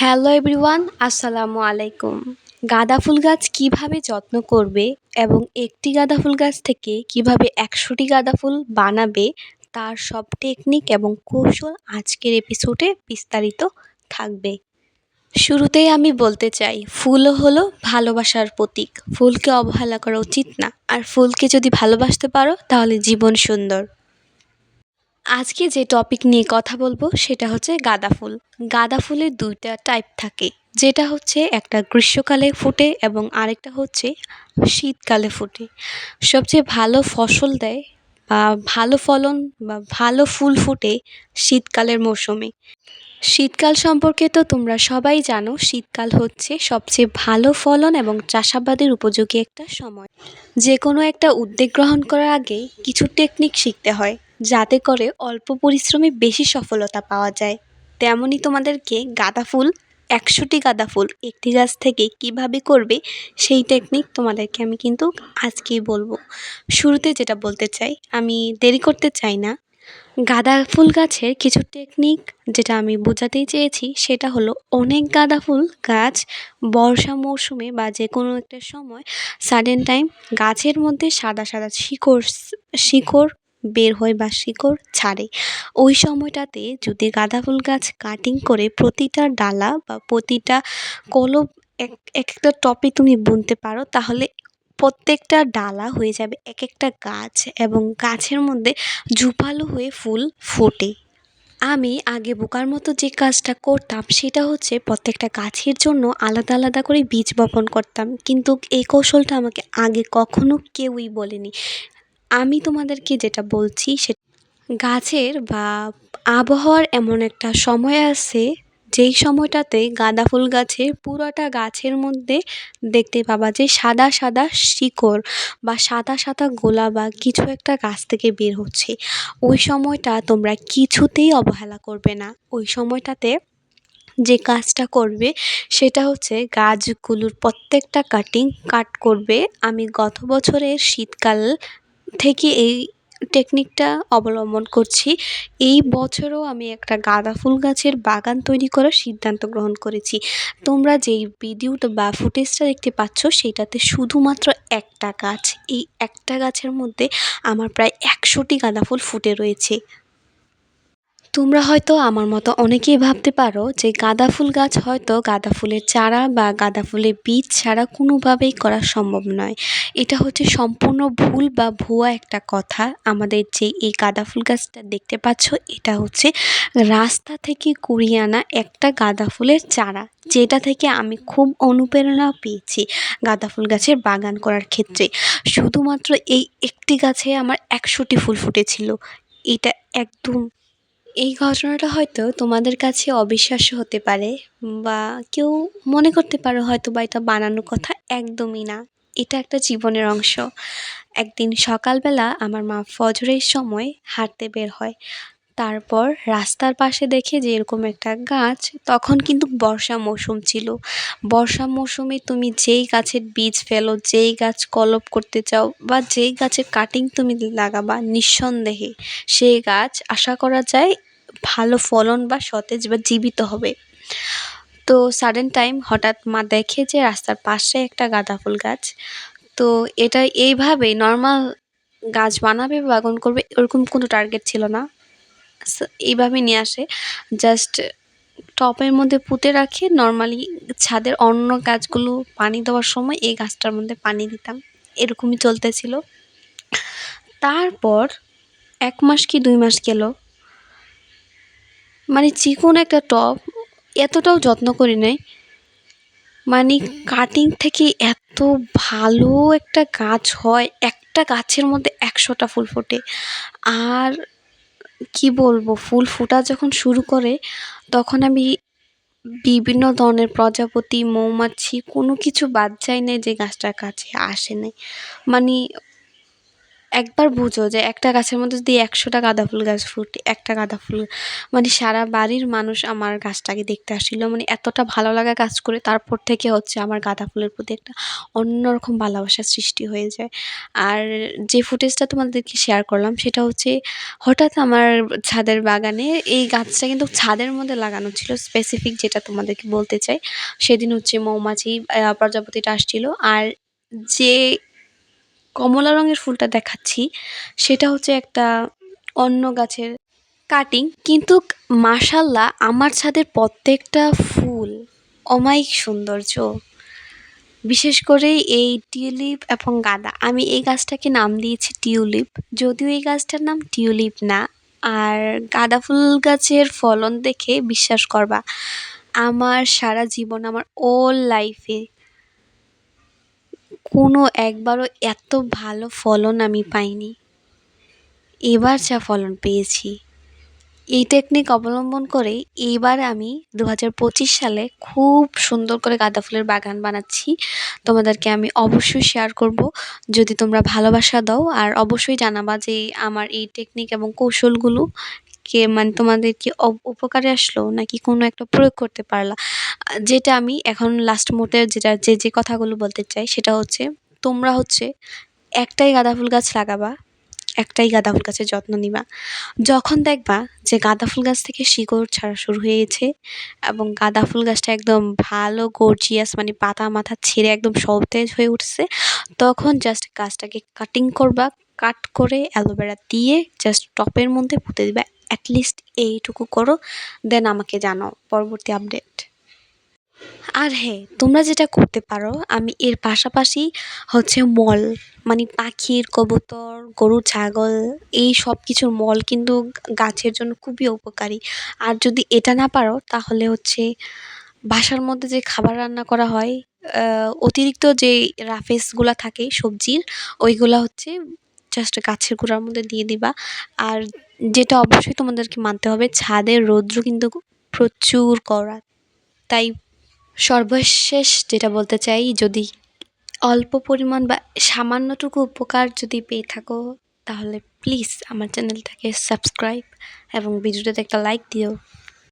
Hello everyone, আসসালামু আলাইকুম। গাঁদা ফুল গাছ কীভাবে যত্ন করবে এবং একটি গাঁদা ফুল গাছ থেকে কীভাবে একশোটি গাঁদা ফুল বানাবে, তার সব টেকনিক এবং কৌশল আজকের এপিসোডে বিস্তারিত থাকবে। শুরুতেই আমি বলতে চাই, ফুল হলো ভালোবাসার প্রতীক। ফুলকে অবহেলা করা উচিত না। আর ফুলকে যদি ভালোবাসতে পারো, তাহলে জীবন সুন্দর। আজকে যে টপিক নিয়ে কথা বলব সেটা হচ্ছে গাঁদা ফুল। গাঁদা ফুলের দুইটা টাইপ থাকে। যেটা হচ্ছে একটা গ্রীষ্মকালে ফোটে এবং আরেকটা হচ্ছে শীতকালে ফোটে। সবচেয়ে ভালো ফসল দেয় বা ভালো ফলন বা ভালো ফুল ফোটে শীতকালের মৌসুমে। শীতকাল সম্পর্কে তো তোমরা সবাই জানো, শীতকাল হচ্ছে সবচেয়ে ভালো ফলন এবং চাষাবাদের উপযোগী একটা সময়। যে কোনো একটা উদ্যোগ গ্রহণ করার আগে কিছু টেকনিক শিখতে হয়। যাতে করে অল্প পরিশ্রমে বেশি সফলতা পাওয়া যায়। তেমনই তোমাদেরকে গাঁদা ফুল, একশোটি গাঁদা ফুল একটি গাছ থেকে কীভাবে করবে সেই টেকনিক তোমাদেরকে আমি কিন্তু আজকেই বলব। শুরুতে যেটা বলতে চাই, আমি দেরি করতে চাই না। গাঁদা ফুল গাছের কিছু টেকনিক যেটা আমি বোঝাতেই চেয়েছি সেটা হলো অনেক গাঁদা ফুল গাছ বর্ষা মৌসুমে বা যে কোনো একটা সময় সাডেন টাইম গাছের মধ্যে সাদা সাদা শিকড় শিকড় বের হয় বা শিকড় ছাড়ে। ওই সময়টাতে যদি গাঁদা ফুল গাছ কাটিং করে প্রতিটা ডালা বা প্রতিটা এক এক একটা টপে তুমি বুনতে পারো, তাহলে প্রত্যেকটা ডালা হয়ে যাবে এক একটা গাছ এবং গাছের মধ্যে ঝুপালো হয়ে ফুল ফোটে। আমি আগে বোকার মতো যে কাজটা করতাম, সেটা হচ্ছে প্রত্যেকটা গাছের জন্য আলাদা আলাদা করে বীজ বপন করতাম। কিন্তু এই কৌশলটা আমাকে আগে কখনো কেউই বলেনি। আমি তোমাদেরকে যেটা বলছি সে গাছের বা আবহাওয়ার এমন একটা সময় আছে, যেই সময়টাতে গাঁদা ফুল গাছের পুরোটা গাছের মধ্যে দেখতে পাবা যে সাদা সাদা শিকড় বা সাদা সাদা গোলা বা কিছু একটা গাছ থেকে বের হচ্ছে। ওই সময়টা তোমরা কিছুতেই অবহেলা করবে না। ওই সময়টাতে যে কাজটা করবে সেটা হচ্ছে গাছগুলোর প্রত্যেকটা কাটিং কাট করবে। আমি গত বছরের শীতকাল থেকে এই টেকনিকটা অবলম্বন করছি। এই বছরও আমি একটা গাঁদা ফুল গাছের বাগান তৈরি করার সিদ্ধান্ত গ্রহণ করেছি। তোমরা যেই ভিডিওটা বা ফুটেজটা দেখতে পাচ্ছ সেটাতে শুধুমাত্র একটা গাছ। এই একটা গাছের মধ্যে আমার প্রায় একশোটি গাঁদা ফুল ফুটে রয়েছে। তোমরা হয়তো আমার মতো অনেকেই ভাবতে পারো যে গাঁদা ফুল গাছ হয়তো গাঁদা ফুলের চারা বা গাঁদা ফুলের বীজ ছাড়া কোনোভাবেই করা সম্ভব নয়। এটা হচ্ছে সম্পূর্ণ ভুল বা ভুয়া একটা কথা। আমাদের যে এই গাঁদা ফুল গাছটা দেখতে পাচ্ছ, এটা হচ্ছে রাস্তা থেকে কুড়িয়ে আনা একটা গাঁদা ফুলের চারা, যেটা থেকে আমি খুব অনুপ্রেরণা পেয়েছি গাঁদা ফুল গাছের বাগান করার ক্ষেত্রে। শুধুমাত্র এই একটি গাছে আমার একশোটি ফুল ফুটেছিল। এটা একদম এই ঘটনাটা হয়তো তোমাদের কাছে অবিশ্বাস্য হতে পারে বা কেউ মনে করতে পারো হয়তো বা এটা বানানো কথা একদমই না। এটা একটা জীবনের অংশ। একদিন সকালবেলা আমার মা ফজরের সময় হাঁটতে বের হয়। তারপর রাস্তার পাশে দেখে যে এরকম একটা গাছ, তখন কিন্তু বর্ষা মৌসুম ছিল। বর্ষা মৌসুমে তুমি যেই গাছের বীজ ফেলো, যেই গাছ কলপ করতে চাও বা যেই গাছের কাটিং তুমি লাগাবা নিঃসন্দেহে, সেই গাছ আশা করা যায় ভালো ফলন বা সতেজ বা জীবিত হবে। তো সাডেন টাইম হঠাৎ মা দেখে যে রাস্তার পাশে একটা গাঁদা ফুল গাছ। তো এটা এইভাবেই নর্মাল গাছ বানাবে বাগান করবে ওরকম কোনো টার্গেট ছিল না। এইভাবে নিয়ে আসে। জাস্ট টপের মধ্যে পুঁতে রাখে। নর্মালি ছাদের অন্য গাছগুলো পানি দেওয়ার সময় এই গাছটার মধ্যে পানি দিতাম। এরকমই চলতেছিল। তারপর এক মাস কি দুই মাস গেল। মানে চিকন একটা টব এতটাও যত্ন করি নাই। মানে কাটিং থেকে এত ভালো একটা গাছ হয়। একটা গাছের মধ্যে একশোটা ফুল ফোটে। আর কি বলব, ফুল ফোটা যখন শুরু করে, তখন আমি বিভিন্ন ধরনের প্রজাপতি, মৌমাছি, কোনো কিছু বাদ যায় না যে গাছটার কাছে আসে নাই। মানে একবার বুঝো যে একটা গাছের মধ্যে যদি একশোটা গাঁদা ফুল গাছ ফুটে, একটা গাঁদা ফুল মানে সারা বাড়ির মানুষ আমার গাছটাকে দেখতে আসছিল। মানে এতটা ভালো লাগা কাজ করে তারপর থেকে হচ্ছে আমার গাঁদা ফুলের প্রতি একটা অন্যরকম ভালোবাসার সৃষ্টি হয়ে যায়। আর যে ফুটেজটা তোমাদেরকে শেয়ার করলাম সেটা হচ্ছে হঠাৎ আমার ছাদের বাগানে এই গাছটা কিন্তু ছাদের মধ্যে লাগানো ছিল স্পেসিফিক যেটা তোমাদেরকে বলতে চাই। সেদিন হচ্ছে মৌমাছি প্রজাপতিটা আসছিল। আর যে কমলা রঙের ফুলটা দেখাচ্ছি। সেটা হচ্ছে একটা অন্য গাছের কাটিং কিন্তু মাশাল্লাহ আমার ছাদের প্রত্যেকটা ফুল অমায়িক সৌন্দর্য। বিশেষ করে এই টিউলিপ এবং গাঁদা। আমি এই গাছটাকে নাম দিয়েছি টিউলিপ। যদিও এই গাছটার নাম টিউলিপ না। আর গাঁদা ফুল গাছের ফলন দেখে বিশ্বাস করবা, আমার সারা জীবন, আমার ওল লাইফে কোনো একবারও এত ভালো ফলন আমি পাইনি। এবার যা ফলন পেয়েছি। এই টেকনিক অবলম্বন করে এইবার আমি দু হাজার পঁচিশ সালে খুব সুন্দর করে গাঁদা ফুলের বাগান বানাচ্ছি। তোমাদেরকে আমি অবশ্যই শেয়ার করব। যদি তোমরা ভালোবাসা দাও, আর অবশ্যই জানাবা যে আমার এই টেকনিক এবং কৌশলগুলো কে মানে তোমাদের কি উপকারে আসলো নাকি কোনো একটা প্রয়োগ করতে পারলা? যেটা আমি এখন লাস্ট মুহূর্তে যেটা, যে যে কথাগুলো বলতে চাই সেটা হচ্ছে তোমরা হচ্ছে একটাই গাঁদা ফুল গাছ লাগাবা, একটাই গাঁদা ফুল গাছের যত্ন নিবা। যখন দেখবা যে গাঁদা ফুল গাছ থেকে শিকড় ছাড়া শুরু হয়েছে এবং গাঁদা ফুল গাছটা একদম ভালো গর্জিয়াস মানে পাতা মাথা ছেড়ে একদম সতেজ হয়ে উঠছে, তখন জাস্ট গাছটাকে কাটিং করবা কাট করে অ্যালোভেরা দিয়ে জাস্ট টপের মধ্যে পুঁতে দিবা। অ্যাটলিস্ট এইটুকু করো দেন আমাকে জানাও, পরবর্তী আপডেট আর হ্যাঁ তোমরা যেটা করতে পারো, আমি এর পাশাপাশি হচ্ছে মল মানে পাখির কবুতর গরু ছাগল, এই সব কিছুর মল কিন্তু গাছের জন্য খুবই উপকারী। আর যদি এটা না পারো, তাহলে হচ্ছে বাসার মধ্যে যে খাবার রান্না করা হয় অতিরিক্ত যে রাফেসগুলো থাকে, সবজির, ওইগুলা হচ্ছে জাস্ট গাছের গোড়ার মধ্যে দিয়ে দিবা। আর যেটা অবশ্যই তোমাদেরকে মানতে হবে, ছাদের রৌদ্র কিন্তু প্রচুর কড়া। তাই সর্বশেষ যেটা বলতে চাই, যদি অল্প পরিমাণ বা সামান্যটুকু উপকার যদি পেয়ে থাকো, তাহলে প্লিজ আমার চ্যানেলটাকে সাবস্ক্রাইব এবং ভিডিওটাতে একটা লাইক দিও।